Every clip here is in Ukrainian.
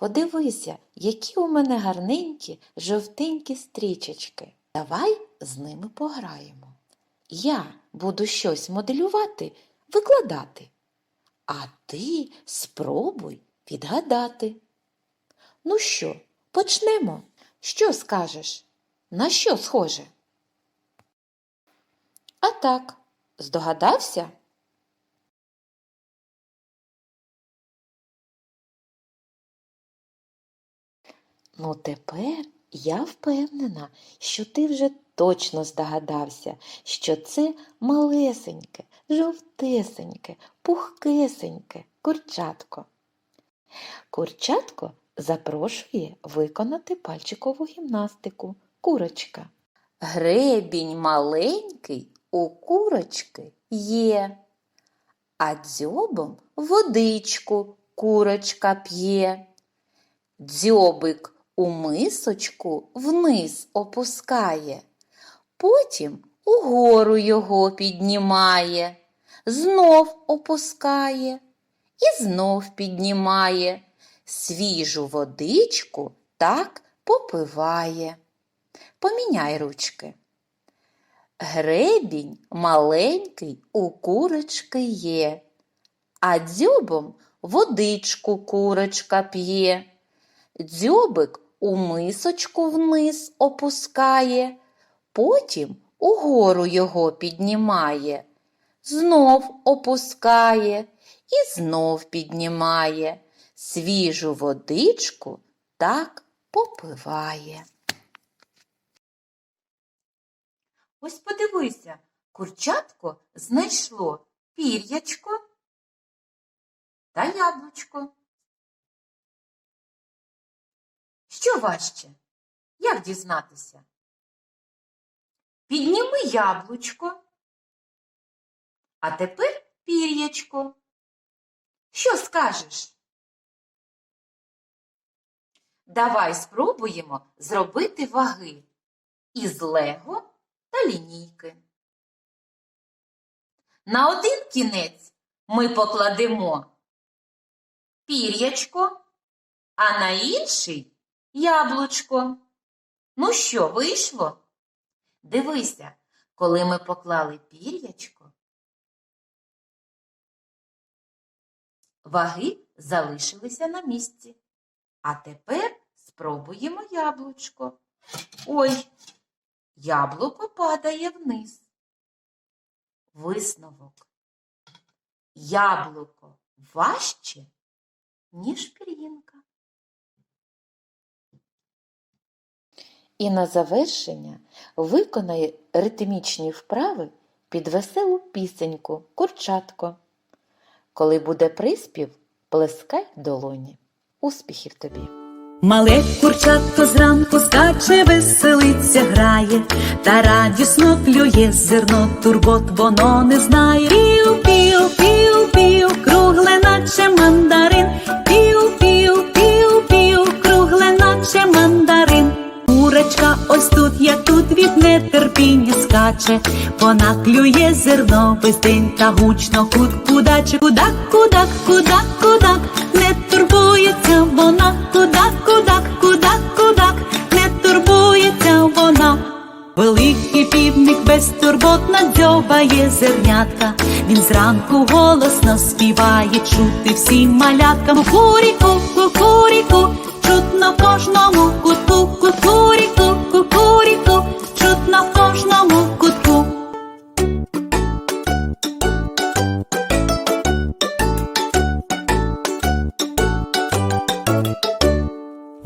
Подивися, які у мене гарненькі жовтенькі стрічечки. Давай з ними пограємо. Я буду щось моделювати, викладати, а ти спробуй відгадати. Ну що, почнемо? Що скажеш? На що схоже? А так, здогадався? Ну, тепер я впевнена, що ти вже точно здогадався, що це малесеньке, жовтесеньке, пухкесеньке курчатко. Курчатко запрошує виконати пальчикову гімнастику курочка. Гребінь маленький у курочки є, а дзьобом водичку курочка п'є. Дзьобик у мисочку вниз опускає, потім угору його піднімає, знов опускає і знов піднімає, свіжу водичку так попиває. Поміняй ручки. Гребінь маленький у курочки є, а дзьобом водичку курочка п'є. Дзьобик у мисочку вниз опускає, потім угору його піднімає, знов опускає і знов піднімає, свіжу водичку так попиває. Ось подивися, курчатко знайшло пір'ячко та яблучко. Що важче? Як дізнатися? Підніми яблучко. А тепер пір'ячко. Що скажеш? Давай спробуємо зробити ваги із лего та лінійки. На один кінець ми покладемо пір'ячко, а на інший яблучко. Ну що, вийшло? Дивися, коли ми поклали пір'ячко, ваги залишилися на місці. А тепер спробуємо яблучко. Ой, яблуко падає вниз. Висновок. Яблуко важче, ніж пір'їнка. І на завершення виконай ритмічні вправи під веселу пісеньку Курчатко. Коли буде приспів, плескай долоні. Успіхів тобі! Мале курчатко зранку скаче, веселиться, грає, та радісно клює зерно, турбот воно не знає. Пів, пів, пів, пів, кругле, наче мандарин. Курочка ось тут, як тут від нетерпіння скаче, вона клює зерно та гучно. Кут кудаче, кудак, кудак, кудак, кудак, не турбується вона, кудак, кудак, кудак, кудак, не турбується вона. Великий півник безтурботно дзьобає зернятка, він зранку голосно співає, чути всім маляткам куріку, кукуріку, чутно кожному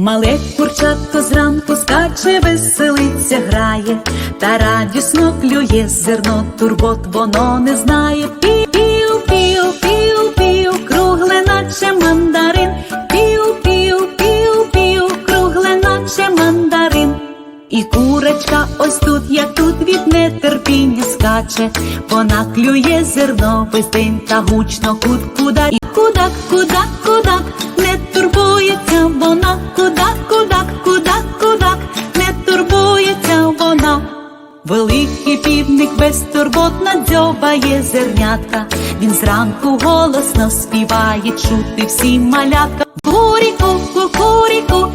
Мале курчатко зранку скаче, веселиться, грає, та радісно клює зерно, турбот воно не знає. Пів, пів, пів, пів, кругле, наче мандарин. Пів, пів, пів, пів, кругле, наче мандарин. І курочка ось тут, як тут від нетерпіння скаче, вона клює зерно весь день та гучно кут куда кудак, кудак, кудак, не турбується вона, кудак, кудак, кудак, кудак, не турбується вона. Великий півник безтурботно дзьобає зернятка, він зранку голосно співає, чути всім малятка. Куріку, кукуріку,